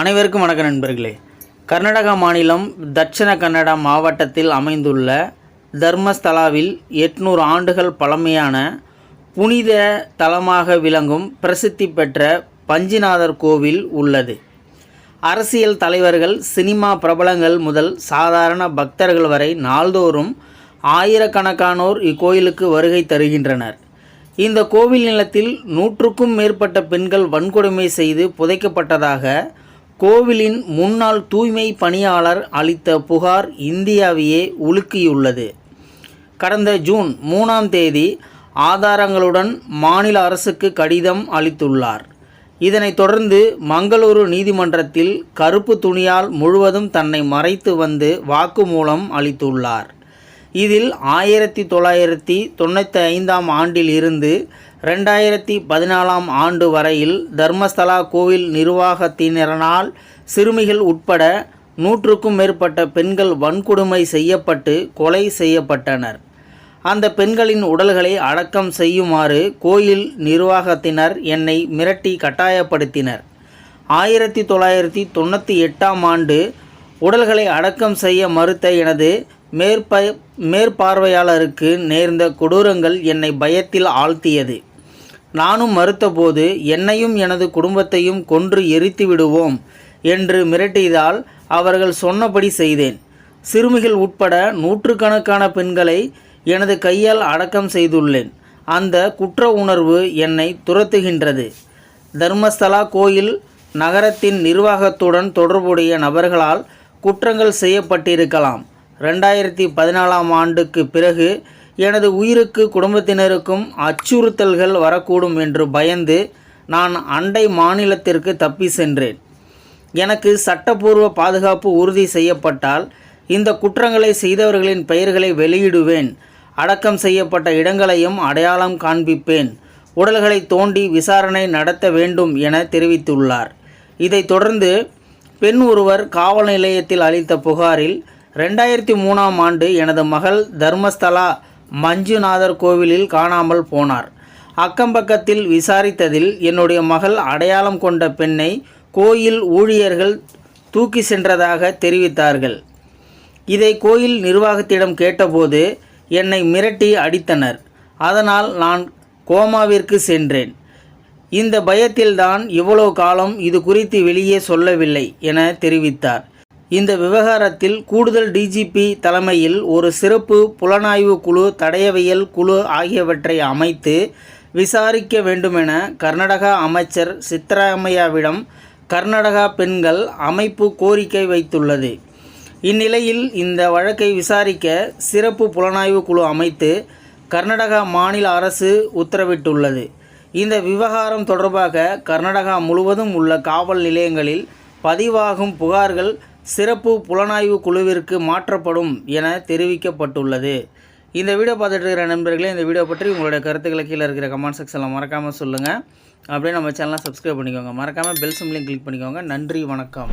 அனைவருக்கும் வணக்க நண்பர்களே. கர்நாடகா மாநிலம் தட்சிண கன்னடா மாவட்டத்தில் அமைந்துள்ள தர்மஸ்தலாவில் எட்நூறு ஆண்டுகள் பழமையான புனித தலமாக விளங்கும் பிரசித்தி பெற்ற பஞ்சிநாதர் கோவில் உள்ளது. அரசியல் தலைவர்கள் சினிமா பிரபலங்கள் முதல் சாதாரண பக்தர்கள் வரை நாள்தோறும் ஆயிரக்கணக்கானோர் இக்கோயிலுக்கு வருகை தருகின்றனர். இந்த கோவில் நிலத்தில் நூற்றுக்கும் மேற்பட்ட பெண்கள் வன்கொடுமை செய்து புதைக்கப்பட்டதாக கோவிலின் முன்னாள் தூய்மை பணியாளர் அளித்த புகார் இந்தியாவையே உலுக்கியுள்ளது. கடந்த ஜூன் மூணாம் தேதி ஆதாரங்களுடன் மாநில அரசுக்கு கடிதம் அளித்துள்ளார். இதனைத் தொடர்ந்து மங்களூரு நீதிமன்றத்தில் கருப்பு துணியால் முழுவதும் தன்னை மறைத்து வந்து வாக்குமூலம் அளித்துள்ளார். இதில் ஆயிரத்தி தொள்ளாயிரத்தி தொண்ணூற்றி ஐந்தாம் ஆண்டில் இருந்து ரெண்டாயிரத்தி பதினாலாம் ஆண்டு வரையில் தர்மஸ்தலா கோவில் நிர்வாகத்தினரால் சிறுமிகள் உட்பட நூற்றுக்கும் மேற்பட்ட பெண்கள் வன்கொடுமை செய்யப்பட்டு கொலை செய்யப்பட்டனர். அந்த பெண்களின் உடல்களை அடக்கம் செய்யுமாறு கோயில் நிர்வாகத்தினர் என்னை மிரட்டி கட்டாயப்படுத்தினர். ஆயிரத்தி தொள்ளாயிரத்தி தொண்ணூற்றி எட்டாம் ஆண்டு உடல்களை அடக்கம் செய்ய மறுத்த எனது மேற்ப மேற்பார்வையாளருக்கு நேர்ந்த கொடூரங்கள் என்னை பயத்தில் ஆழ்த்தியது. நானும் மறுத்தபோது என்னையும் எனது குடும்பத்தையும் கொன்று எரித்து விடுவோம் என்று மிரட்டியதால் அவர்கள் சொன்னபடி செய்தேன். சிறுமிகள் உட்பட நூற்றுக்கணக்கான பெண்களை எனது கையால் அடக்கம் செய்துள்ளேன். அந்த குற்ற உணர்வு என்னை துரத்துகின்றது. தர்மஸ்தலா கோயில் நகரத்தின் நிர்வாகத்துடன் தொடர்புடைய நபர்களால் குற்றங்கள் செய்யப்பட்டிருக்கலாம். ரெண்டாயிரத்தி பதினாலாம் ஆண்டுக்கு பிறகு எனது உயிருக்கு குடும்பத்தினருக்கும் அச்சுறுத்தல்கள் வரக்கூடும் என்று பயந்து நான் அண்டை மாநிலத்திற்கு தப்பி சென்றேன். எனக்கு சட்டப்பூர்வ பாதுகாப்பு உறுதி செய்யப்பட்டால் இந்த குற்றங்களை செய்தவர்களின் பெயர்களை வெளியிடுவேன். அடக்கம் செய்யப்பட்ட இடங்களையும் அடையாளம் காண்பிப்பேன். உடல்களை தோண்டி விசாரணை நடத்த வேண்டும் என தெரிவித்துள்ளார். இதைத் தொடர்ந்து பெண் ஒருவர் காவல் நிலையத்தில் அளித்த புகாரில் ரெண்டாயிரத்தி மூணாம் ஆண்டு எனது மகள் தர்மஸ்தலா மஞ்சுநாதர் கோவிலில் காணாமல் போனார். அக்கம்பக்கத்தில் விசாரித்ததில் என்னுடைய மகள் அடையாளம் கொண்ட பெண்ணை கோயில் ஊழியர்கள் தூக்கி சென்றதாக தெரிவித்தார்கள். இதை கோயில் நிர்வாகத்திடம் கேட்டபோது என்னை மிரட்டி அடித்தனர். அதனால் நான் கோமாவிற்கு சென்றேன். இந்த பயத்தில்தான் இவ்வளோ காலம் இது குறித்து வெளியே சொல்லவில்லை என தெரிவித்தார். இந்த விவகாரத்தில் கூடுதல் டிஜிபி தலைமையில் ஒரு சிறப்பு புலனாய்வு குழு தடயவியல் குழு ஆகியவற்றை அமைத்து விசாரிக்க வேண்டுமென கர்நாடகா அமைச்சர் சித்தராமையாவிடம் கர்நாடகா பெண்கள் அமைப்பு கோரிக்கை வைத்துள்ளது. இந்நிலையில் இந்த வழக்கை விசாரிக்க சிறப்பு புலனாய்வு குழு அமைத்து கர்நாடகா மாநில அரசு உத்தரவிட்டுள்ளது. இந்த விவகாரம் தொடர்பாக கர்நாடகா முழுவதும் உள்ள காவல் நிலையங்களில் பதிவாகும் புகார்கள் சிறப்பு புலனாய்வு குழுவிற்கு மாற்றப்படும் என தெரிவிக்கப்பட்டுள்ளது. இந்த வீடியோ பார்த்துட்டு இருக்கிற நண்பர்களே இந்த வீடியோ பற்றி உங்களுடைய கருத்துக்களை கீழே இருக்கிற கமெண்ட் செக்ஷனில் மறக்காமல் சொல்லுங்கள் அப்படியே நம்ம சேனலை சப்ஸ்கிரைப் பண்ணிக்கோங்க. மறக்காமல் பெல் சிம்லையும் கிளிக் பண்ணிக்கோங்க. நன்றி வணக்கம்.